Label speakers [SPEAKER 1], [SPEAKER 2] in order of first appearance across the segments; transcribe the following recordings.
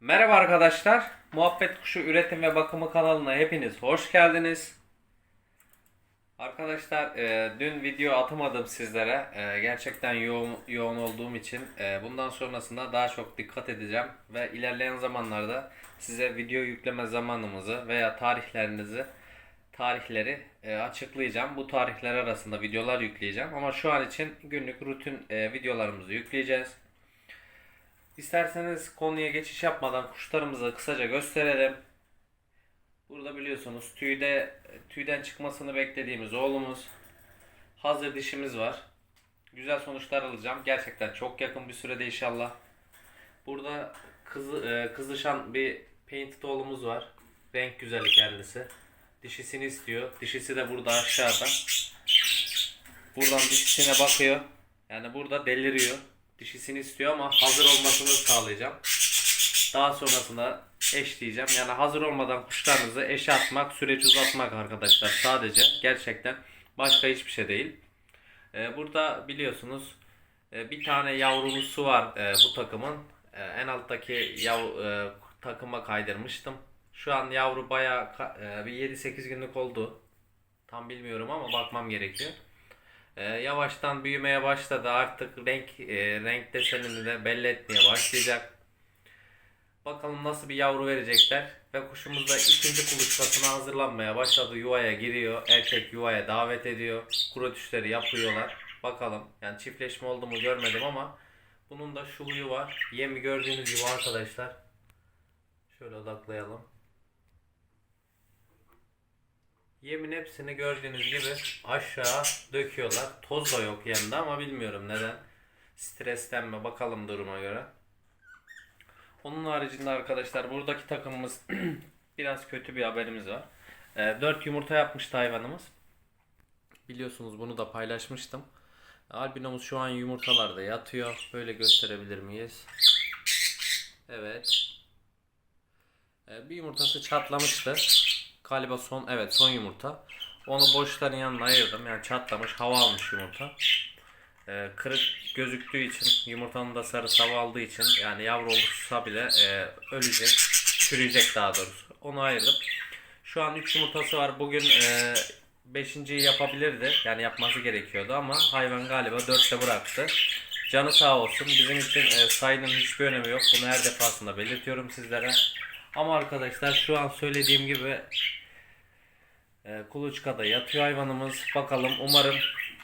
[SPEAKER 1] Merhaba arkadaşlar. Muhabbet Kuşu Üretim ve Bakımı kanalına hepiniz hoş geldiniz. Arkadaşlar e, dün video atamadım sizlere. E, gerçekten yoğun, yoğun olduğum için e, bundan sonrasında daha çok dikkat edeceğim. Ve ilerleyen zamanlarda size video yükleme zamanımızı veya tarihlerinizi tarihleri açıklayacağım. Bu tarihler arasında videolar yükleyeceğim. Ama şu an için günlük rutin videolarımızı yükleyeceğiz. İsterseniz konuya geçiş yapmadan kuşlarımızı kısaca gösterelim. Burada biliyorsunuz tüyde tüyden çıkmasını beklediğimiz oğlumuz. Hazır dişimiz var. Güzel sonuçlar alacağım. Gerçekten çok yakın bir sürede inşallah. Burada kızı, e, kızışan bir painted oğlumuz var. Renk güzeli kendisi. Dişisini istiyor. Dişisi de burada aşağıda. Buradan dişisine bakıyor. Yani burada deliriyor. Dişisini istiyor ama hazır olmasını sağlayacağım. Daha sonrasında eşleyeceğim. Yani hazır olmadan kuşlarınızı eşe atmak, süreç uzatmak arkadaşlar sadece. Gerçekten başka hiçbir şey değil. Ee, burada biliyorsunuz e, bir tane yavrusu var e, bu takımın. E, en alttaki yav, e, takıma kaydırmıştım. Şu an yavru bayağı e, bir 7-8 günlük oldu. Tam bilmiyorum ama bakmam gerekiyor. Ee, yavaştan büyümeye başladı. Artık renk e, renk desenini de belli etmeye başlayacak. Bakalım nasıl bir yavru verecekler. Ve kuşumuz da ikinci kuluçkasına hazırlanmaya başladı. Yuvaya giriyor. Erkek yuvaya davet ediyor. Kuru düşleri yapıyorlar. Bakalım. Yani çiftleşme oldu mu görmedim ama bunun da şu huyu var. Yemi gördüğünüz gibi arkadaşlar. Şöyle odaklayalım. Yemin hepsini gördüğünüz gibi aşağı döküyorlar. Toz da yok yanında ama bilmiyorum neden. Stresten mi bakalım duruma göre. Onun haricinde arkadaşlar buradaki takımımız biraz kötü bir haberimiz var. 4 yumurta yapmıştı hayvanımız. Biliyorsunuz bunu da paylaşmıştım. Albinomuz şu an yumurtalarda yatıyor. Böyle gösterebilir miyiz? Evet. Ee, Bir yumurtası çatlamıştı. Galiba son evet son yumurta. Onu boşların yanına ayırdım. Yani çatlamış hava almış yumurta. Ee, kırık gözüktüğü için yumurtanın da sarısı hava aldığı için yani yavru olursa bile e, ölecek. Çürüyecek daha doğrusu. Onu ayırdım. Şu an 3 yumurtası var. Bugün e, 5.yi yapabilirdi. Yani yapması gerekiyordu ama hayvan galiba 4'te bıraktı. Canı sağ olsun. Bizim için e, sayının hiçbir önemi yok. Bunu her defasında belirtiyorum sizlere. Ama arkadaşlar şu an söylediğim gibi e, kuluçkada yatıyor hayvanımız. Bakalım umarım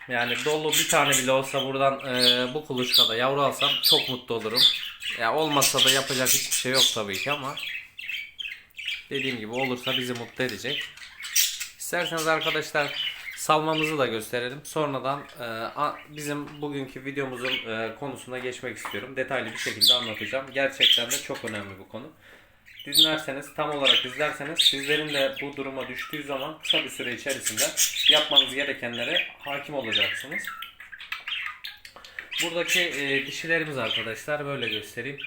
[SPEAKER 1] yani dolu bir tane bile olsa buradan e, bu kuluçkada yavru alsam çok mutlu olurum. Ya olmasa da yapacak hiçbir şey yok tabii ki ama dediğim gibi olursa bizi mutlu edecek. İsterseniz arkadaşlar salmamızı da gösterelim. Sonradan e, a- bizim bugünkü videomuzun e, konusuna geçmek istiyorum. Detaylı bir şekilde anlatacağım. Gerçekten de çok önemli bu konu. Dinlerseniz, tam olarak izlerseniz sizlerin de bu duruma düştüğü zaman kısa bir süre içerisinde yapmanız gerekenlere hakim olacaksınız. Buradaki e, dişilerimiz arkadaşlar böyle göstereyim.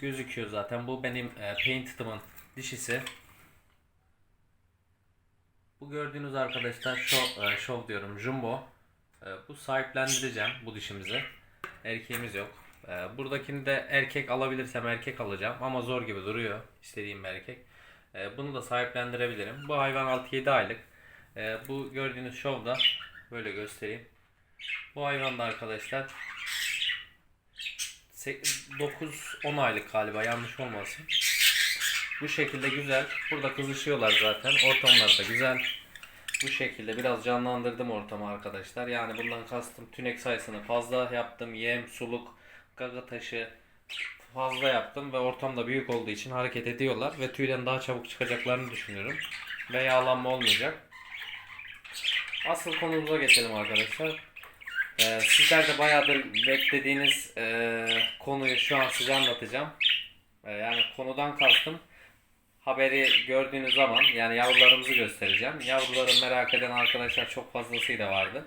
[SPEAKER 1] Gözüküyor zaten. Bu benim e, Painted'ımın dişisi. Bu gördüğünüz arkadaşlar show, e, show diyorum jumbo. E, bu sahiplendireceğim bu dişimizi. Erkeğimiz yok. E, buradakini de erkek alabilirsem erkek alacağım ama zor gibi duruyor istediğim bir erkek. E, bunu da sahiplendirebilirim. Bu hayvan 6-7 aylık. E, bu gördüğünüz show da böyle göstereyim. Bu hayvan da arkadaşlar 9-10 aylık galiba yanlış olmasın. Bu şekilde güzel. Burada kızışıyorlar zaten. Ortamlar da güzel. Bu şekilde biraz canlandırdım ortamı arkadaşlar. Yani bundan kastım tünek sayısını fazla yaptım. Yem, suluk, gaga taşı fazla yaptım ve ortam da büyük olduğu için hareket ediyorlar ve tüyden daha çabuk çıkacaklarını düşünüyorum. Ve yağlanma olmayacak. Asıl konumuza geçelim arkadaşlar. Ee, sizler de bayağıdır beklediğiniz e, konuyu şu an size anlatacağım. Ee, yani konudan kastım haberi gördüğünüz zaman yani yavrularımızı göstereceğim. Yavruları merak eden arkadaşlar çok fazlasıyla vardı.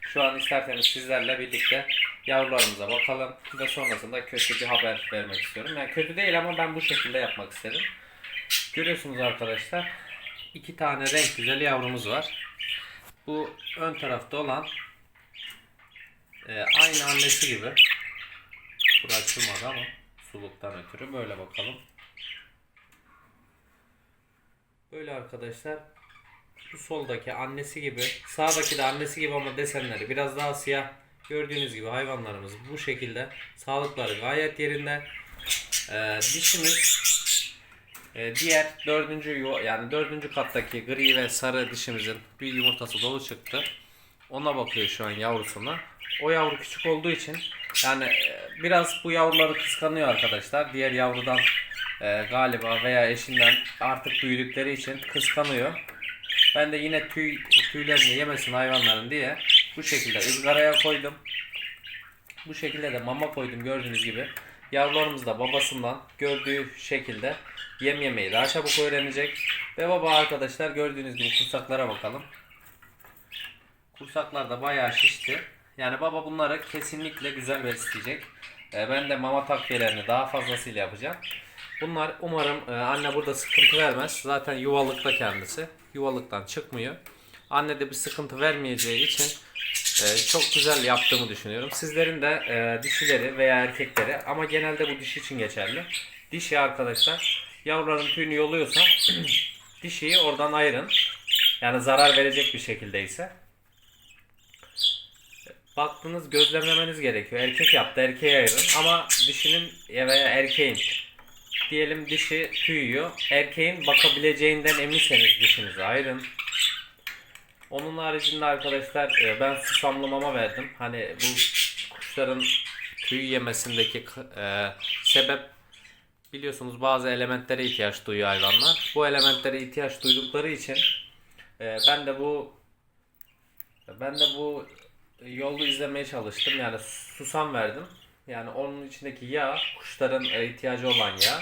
[SPEAKER 1] Şu an isterseniz sizlerle birlikte yavrularımıza bakalım ve sonrasında kötü bir haber vermek istiyorum. Yani kötü değil ama ben bu şekilde yapmak istedim. Görüyorsunuz arkadaşlar iki tane renk güzel yavrumuz var. Bu ön tarafta olan e, aynı annesi gibi. Burası açılmadı ama suluktan ötürü böyle bakalım. Böyle arkadaşlar bu soldaki annesi gibi sağdaki de annesi gibi ama desenleri biraz daha siyah. Gördüğünüz gibi hayvanlarımız bu şekilde sağlıkları gayet yerinde. Ee, dişimiz e, diğer dördüncü yani dördüncü kattaki gri ve sarı dişimizin bir yumurtası dolu çıktı. Ona bakıyor şu an yavrusuna. O yavru küçük olduğu için yani e, biraz bu yavruları kıskanıyor arkadaşlar. Diğer yavrudan e, galiba veya eşinden artık büyüdükleri için kıskanıyor. Ben de yine tüy tüylerini yemesin hayvanların diye bu şekilde ızgaraya koydum. Bu şekilde de mama koydum gördüğünüz gibi. Yavrularımız da babasından gördüğü şekilde yem yemeyi daha çabuk öğrenecek. Ve baba arkadaşlar gördüğünüz gibi kursaklara bakalım. Kursaklar da bayağı şişti. Yani baba bunları kesinlikle güzel besleyecek. Ee, ben de mama takviyelerini daha fazlasıyla yapacağım. Bunlar umarım e, anne burada sıkıntı vermez. Zaten yuvalıkta kendisi. Yuvalıktan çıkmıyor. Anne de bir sıkıntı vermeyeceği için e, çok güzel yaptığımı düşünüyorum. Sizlerin de e, dişileri veya erkekleri ama genelde bu dişi için geçerli. Dişi arkadaşlar yavruların tüyünü yoluyorsa dişiyi oradan ayırın. Yani zarar verecek bir şekilde ise. Baktınız gözlemlemeniz gerekiyor. Erkek yaptı erkeğe ayırın ama dişinin veya erkeğin diyelim dişi tüy yiyor. Erkeğin bakabileceğinden eminseniz dişinizi ayırın. Onun haricinde arkadaşlar e, ben susamlı mama verdim. Hani bu kuşların tüy yemesindeki e, sebep biliyorsunuz bazı elementlere ihtiyaç duyuyor hayvanlar. Bu elementlere ihtiyaç duydukları için e, ben de bu ben de bu yolu izlemeye çalıştım. Yani susam verdim. Yani onun içindeki yağ kuşların e, ihtiyacı olan yağ.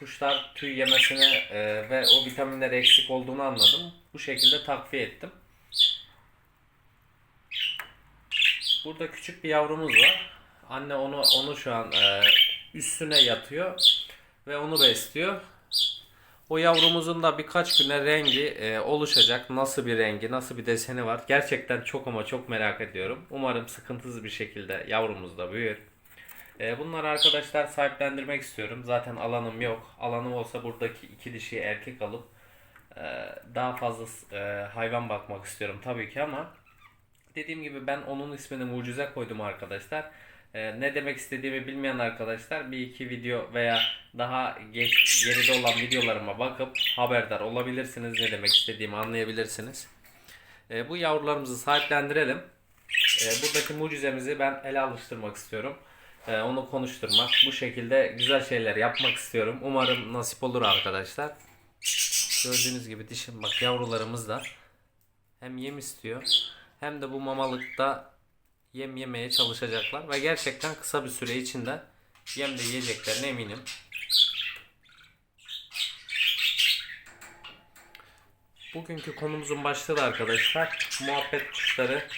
[SPEAKER 1] Kuşlar tüy yemesine e, ve o vitaminler eksik olduğunu anladım. Bu şekilde takviye ettim. Burada küçük bir yavrumuz var. Anne onu onu şu an e, üstüne yatıyor ve onu besliyor. O yavrumuzun da birkaç güne rengi e, oluşacak. Nasıl bir rengi, nasıl bir deseni var. Gerçekten çok ama çok merak ediyorum. Umarım sıkıntısız bir şekilde yavrumuz da büyür. E, bunları arkadaşlar sahiplendirmek istiyorum. Zaten alanım yok. Alanım olsa buradaki iki dişiyi erkek alıp e, daha fazla e, hayvan bakmak istiyorum tabii ki ama dediğim gibi ben onun ismini mucize koydum arkadaşlar. Ee, ne demek istediğimi bilmeyen arkadaşlar bir iki video veya daha geç geride olan videolarıma bakıp haberdar olabilirsiniz. Ne demek istediğimi anlayabilirsiniz. Ee, bu yavrularımızı sahiplendirelim. Ee, buradaki mucizemizi ben ele alıştırmak istiyorum. Ee, onu konuşturmak. Bu şekilde güzel şeyler yapmak istiyorum. Umarım nasip olur arkadaşlar. Gördüğünüz gibi dişim bak yavrularımız da hem yem istiyor hem de bu mamalıkta yem yemeye çalışacaklar ve gerçekten kısa bir süre içinde yem de yiyeceklerine eminim. Bugünkü konumuzun başlığı da arkadaşlar muhabbet kuşları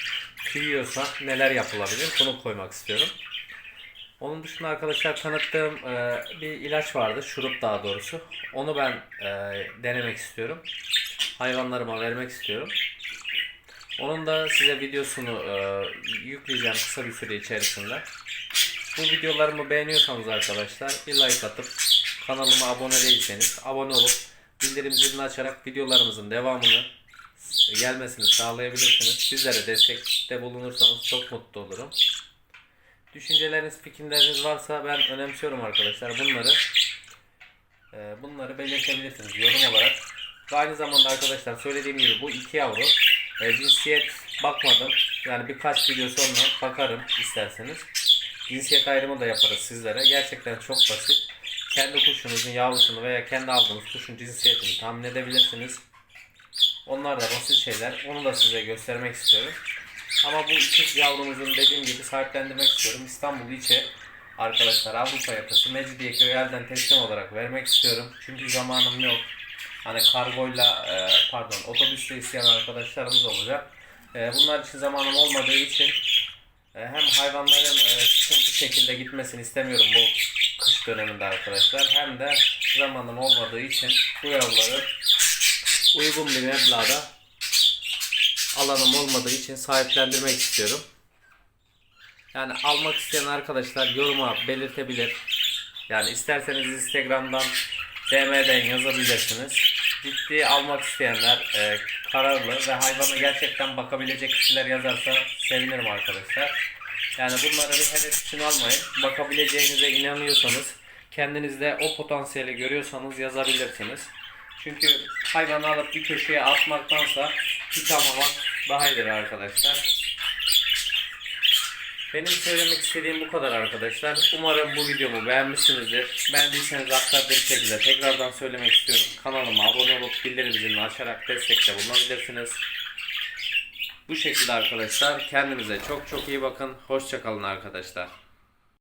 [SPEAKER 1] tüyüyorsa neler yapılabilir bunu koymak istiyorum. Onun dışında arkadaşlar tanıttığım e, bir ilaç vardı şurup daha doğrusu. Onu ben e, denemek istiyorum. Hayvanlarıma vermek istiyorum. Onun da size videosunu e, yükleyeceğim kısa bir süre içerisinde. Bu videolarımı beğeniyorsanız arkadaşlar bir like atıp kanalıma abone değilseniz abone olup bildirim zilini açarak videolarımızın devamını gelmesini sağlayabilirsiniz. Bizlere destekte bulunursanız çok mutlu olurum. Düşünceleriniz, fikirleriniz varsa ben önemsiyorum arkadaşlar. Bunları e, bunları belirtebilirsiniz yorum olarak. Ve aynı zamanda arkadaşlar söylediğim gibi bu iki yavru e, cinsiyet bakmadım. Yani birkaç video sonra bakarım isterseniz. Cinsiyet ayrımı da yaparız sizlere. Gerçekten çok basit. Kendi kuşunuzun yavrusunu veya kendi aldığınız kuşun cinsiyetini tahmin edebilirsiniz. Onlar da basit şeyler. Onu da size göstermek istiyorum. Ama bu iki yavrumuzun dediğim gibi sahiplendirmek istiyorum. İstanbul içi arkadaşlar Avrupa yakası Mecidiyeköy elden teslim olarak vermek istiyorum. Çünkü zamanım yok. Hani kargoyla e, pardon otobüsle isteyen arkadaşlarımız olacak. E, bunlar için zamanım olmadığı için e, hem hayvanların e, sıkıntı şekilde gitmesini istemiyorum bu kış döneminde arkadaşlar. Hem de zamanım olmadığı için bu yavruları uygun bir meblağda alanım olmadığı için sahiplendirmek istiyorum. Yani almak isteyen arkadaşlar yoruma belirtebilir. Yani isterseniz Instagram'dan DM'den yazabilirsiniz. Ciddi almak isteyenler e, kararlı ve hayvana gerçekten bakabilecek kişiler yazarsa sevinirim arkadaşlar. Yani bunları bir hedef için almayın. Bakabileceğinize inanıyorsanız, kendinizde o potansiyeli görüyorsanız yazabilirsiniz. Çünkü hayvanı alıp bir köşeye atmaktansa hiç almamak daha iyidir arkadaşlar. Benim söylemek istediğim bu kadar arkadaşlar. Umarım bu videomu beğenmişsinizdir. Beğendiyseniz aktardığım şekilde tekrardan söylemek istiyorum. Kanalıma abone olup bildirim zilini açarak destekte bulunabilirsiniz. Bu şekilde arkadaşlar. Kendinize çok çok iyi bakın. Hoşçakalın arkadaşlar.